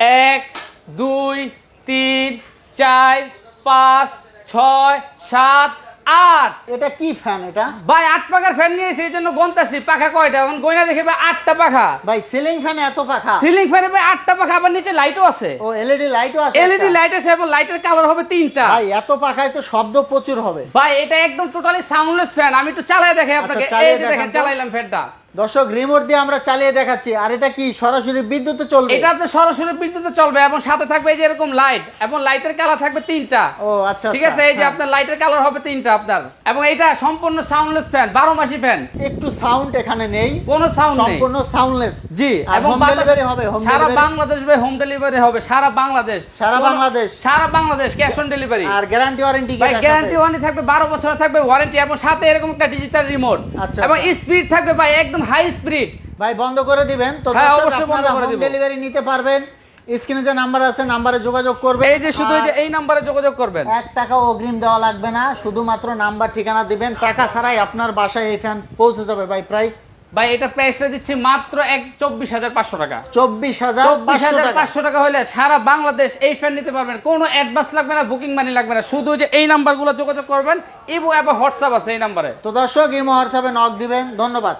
এক দুই তিন চার পাঁচ ছয় সাত আট। এটা কি ফ্যান এটা? ভাই আট পাখার ফ্যান নিয়েছি এই জন্য গন্তাছি পাখা কয়টা? এখন গয়না দেখে ভাই আটটা পাখা। ভাই সিলিং ফ্যান এত পাখা। সিলিং ফ্যানে ভাই আটটা পাখা আবার নিচে লাইটও আছে। ও এলইডি লাইটও আছে এলইডি? লাইট আছে এবং লাইটের কালার হবে তিনটা। ভাই এত পাখায় তো শব্দ প্রচুর হবে। ভাই এটা একদম টোটালি সাউন্ডলেস ফ্যান আমি একটু চালাই দেখাই আপনাকে। আচ্ছা, এই যে দেখেন চালাইলাম ফ্যানটা দর্শক রিমোট দিয়ে আমরা চালিয়ে দেখাচ্ছি। আর এটা কি সরাসরি বিদ্যুতে চলবে? এটা আপনার সরাসরি বিদ্যুতে চলবে এবং সাথে থাকবে এই যে এরকম লাইট এবং লাইটের কালার থাকবে তিনটা। ও আচ্ছা ঠিক আচ্ছা, আছে? এই যে হ্যাঁ। আপনার লাইটের কালার হবে তিনটা আপনার। এবং এটা সম্পূর্ণ সাউন্ডলেস ফ্যান বারো মাসি ফ্যান একটু সাউন্ড এখানে নেই। কোনো সাউন্ড নেই। সম্পূর্ণ সাউন্ডলেস জি এবং হোম ডেলিভারি হবে সারা বাংলাদেশ ভাই হোম ডেলিভারি হবে সারা বাংলাদেশ। সারা বাংলাদেশ। সারা বাংলাদেশ ক্যাশ অন ডেলিভারি আর গ্যারান্টি ওয়ারেন্টি ভাই গ্যারান্টি ওয়ারেন্টি থাকবে বারো বছর থাকবে ওয়ারেন্টি এবং সাথে এরকম একটা ডিজিটাল রিমোট আচ্ছা, এবং আচ্ছা। স্পিড থাকবে ভাই একদম হাই স্পিড ভাই বন্ধ করে দিবেন। তো হ্যাঁ, অবশ্যই বন্ধ করে হোম দিব। ডেলিভারি নিতে পারবেন। স্ক্রিনে যে নাম্বার আছে নাম্বারে যোগাযোগ করবেন। এই যে শুধু এই যে এই নাম্বারে যোগাযোগ করবেন। এক টাকাও অগ্রিম দেওয়া লাগবে না। শুধুমাত্র নাম্বার ঠিকানা দিবেন। টাকা ছাড়াই আপনার বাসায় এই ফ্যান পৌঁছে যাবে। ভাই প্রাইস ভাই এটা প্রাইসটা দিচ্ছি মাত্র এক চব্বিশ হাজার পাঁচশো টাকা। চব্বিশ হাজার চব্বিশ হাজার টাকা পাঁচশো টাকা। হলে সারা বাংলাদেশ এই ফ্যান নিতে পারবেন। কোনো অ্যাডভান্স লাগবে না বুকিং মানি লাগবে না। শুধু যে এই নাম্বারগুলো যোগাযোগ করবেন এবং এবং হোয়াটসঅ্যাপ আছে এই নাম্বারে তো দর্শক এই হোয়াটসঅ্যাপে নক দিবেন। ধন্যবাদ।